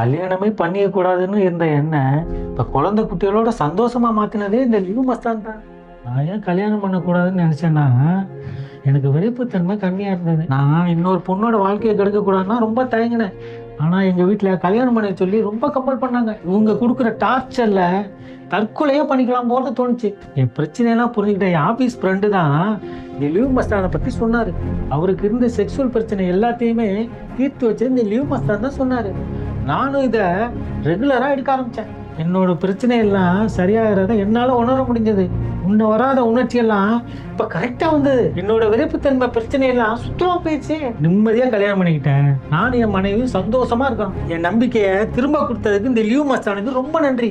கல்யாணமே பண்ணிக்க கூடாதுன்னு இருந்த என்ன? இப்ப குழந்தை குட்டிகளோட சந்தோஷமா மாத்தினதே இந்த லியூ மஸ்தான் தான். நான் ஏன் கல்யாணம் பண்ணக்கூடாதுன்னு நினைச்சேன்னா எனக்கு விருப்பத்தன்மை கம்மியா இருந்தது. நான் இன்னொரு பொண்ணோட வாழ்க்கையை கெடுக்க கூடாதுன்னா ரொம்ப தயங்கினேன். ஆனா எங்க வீட்டுல கல்யாணம் பண்ண சொல்லி ரொம்ப கம்பல் பண்ணாங்க. இவங்க கொடுக்குற டார்ச்சர்ல தற்கொலையே பண்ணிக்கலாம் போல தோணுச்சு. என் பிரச்சனையெல்லாம் புரிஞ்சுக்கிட்டேன் என் ஆபீஸ் ஃப்ரெண்டு தான் இந்த லீவ் மஸ்தானை பத்தி சொன்னாரு. அவருக்கு இருந்த செக்ஷுவல் பிரச்சனை எல்லாத்தையுமே தீர்த்து வச்சு இந்த லீவ் மஸ்தான் தான் சொன்னாரு. நானும் இதை ரெகுலராக எடுக்க ஆரம்பித்தேன் என்னோட பிரச்சனை எல்லாம் சரியாகிறத என்னால் உணர முடிஞ்சது. முன்ன வராத உணர்ச்சியெல்லாம் இப்போ கரெக்டாக வந்தது. என்னோட விருப்பத்தன்மை பிரச்சனையெல்லாம் சுத்தமாக போயிடுச்சு. நிம்மதியாக கல்யாணம் பண்ணிக்கிட்டேன். நானும் என் மனைவியும் சந்தோஷமாக இருக்கோம். என் நம்பிக்கையை திரும்ப கொடுத்ததுக்கு இந்த லியூ மஸ்தானுக்கு ரொம்ப நன்றி.